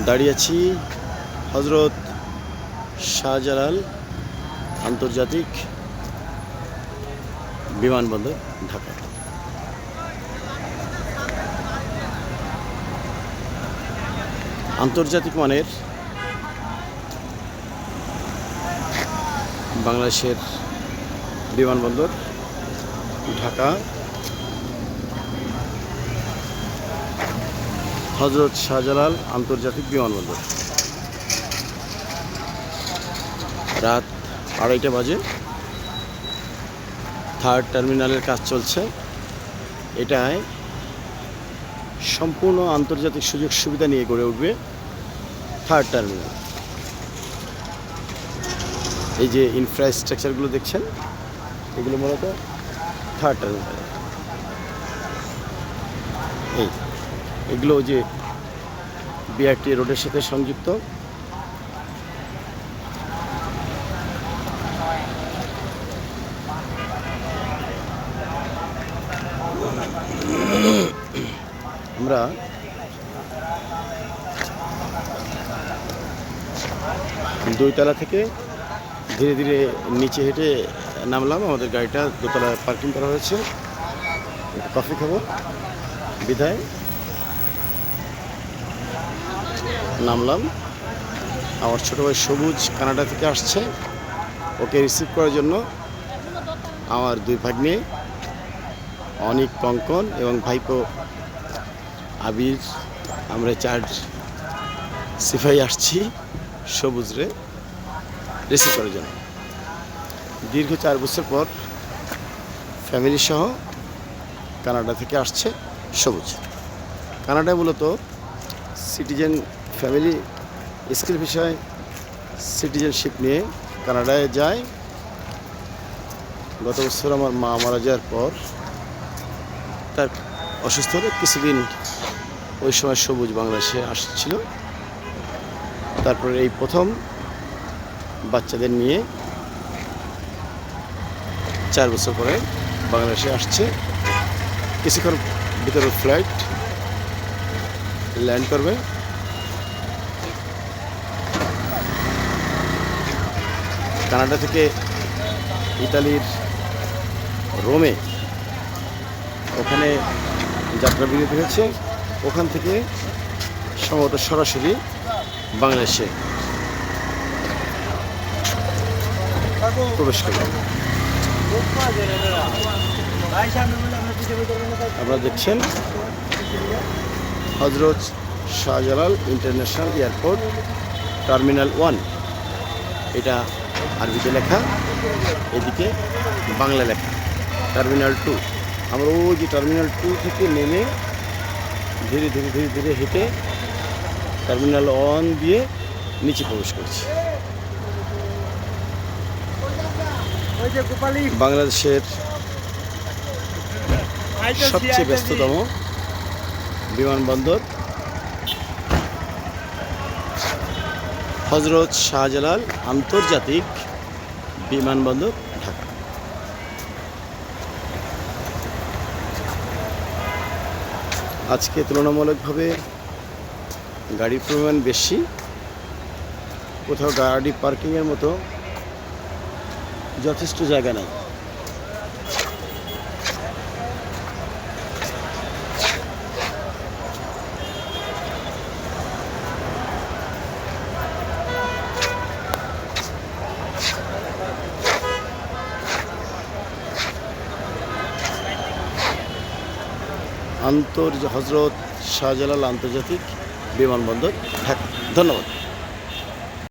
দাঁড়িয়ে আছি হজরত শাহজালাল আন্তর্জাতিক বিমানবন্দর ঢাকা আন্তর্জাতিক মানের বাংলাদেশের বিমানবন্দর ঢাকা। হজরত শাহজালাল আন্তর্জাতিক বিমানবন্দর। রাত আড়াইটা বাজে। থার্ড টার্মিনালের কাজ চলছে। এটায় সম্পূর্ণ আন্তর্জাতিক সুযোগ সুবিধা নিয়ে গড়ে উঠবে থার্ড টার্মিনাল। এই যে ইনফ্রাস্ট্রাকচারগুলো দেখছেন, এগুলো মূলত থার্ড টার্মিনাল। এই। এগুলো যে বিআরটি রোডের সাথে সংযুক্ত। আমরা দুইতলা থেকে ধীরে ধীরে নিচে হেঁটে নামলাম। আমাদের গাড়িটা দোতলায় পার্কিং করা হয়েছে। কফি খাব। বিদায়। নামলাম। আমার ছোটো ভাই সবুজ কানাডা থেকে আসছে। ওকে রিসিভ করার জন্য আমার দুই ভাগ্নে, অনিক কঙ্কন এবং ভাইপো আবির। আমরা চার সিফাই আসছি সবুজরে রিসিভ করার জন্য। দীর্ঘ চার বছর পর ফ্যামিলি সহ কানাডা থেকে আসছে সবুজ। কানাডায় মূলত সিটিজেন ফ্যামিলি স্কিল বিষয় সিটিজেনশিপ নিয়ে কানাডায় যায়। গত বছর আমার মা মারা যাওয়ার পর তার অসুস্থ হলে কিছুদিন ওই সময় সবুজ বাংলাদেশে আসছিল। তারপরে এই প্রথম বাচ্চাদের নিয়ে চার বছর পরে বাংলাদেশে আসছে। কিছুক্ষণ ভিতরে ফ্লাইট ল্যান্ড করবে। কানাডা থেকে ইতালির রোমে ওখানে যাত্রা বিরতি হয়েছে ওখান থেকে সম্ভবত সরাসরি বাংলাদেশে প্রবেশ করবে আপনারা দেখছেন Hazrat Shahjalal international airport terminal one. এটা আরবিতে লেখা এদিকে বাংলা লেখা টার্মিনাল টু আমরা ওই যে টার্মিনাল টু থেকে নেমে ধীরে ধীরে ধীরে ধীরে হেঁটে টার্মিনাল ওয়ান দিয়ে নিচে প্রবেশ করছি। বাংলাদেশের সবচেয়ে ব্যস্ততম বিমানবন্দর হজরত শাহজালাল আন্তর্জাতিক বিমানবন্দর ঢাকা। আজকে তুলনামূলকভাবে গাড়ির পরিমাণ বেশি, কোথাও গাড়ি পার্কিংয়ের মতো যথেষ্ট জায়গা নাই। আন্তর হজরত শাহজালাল আন্তর্জাতিক বিমানবন্দর থাকে ধন্যবাদ।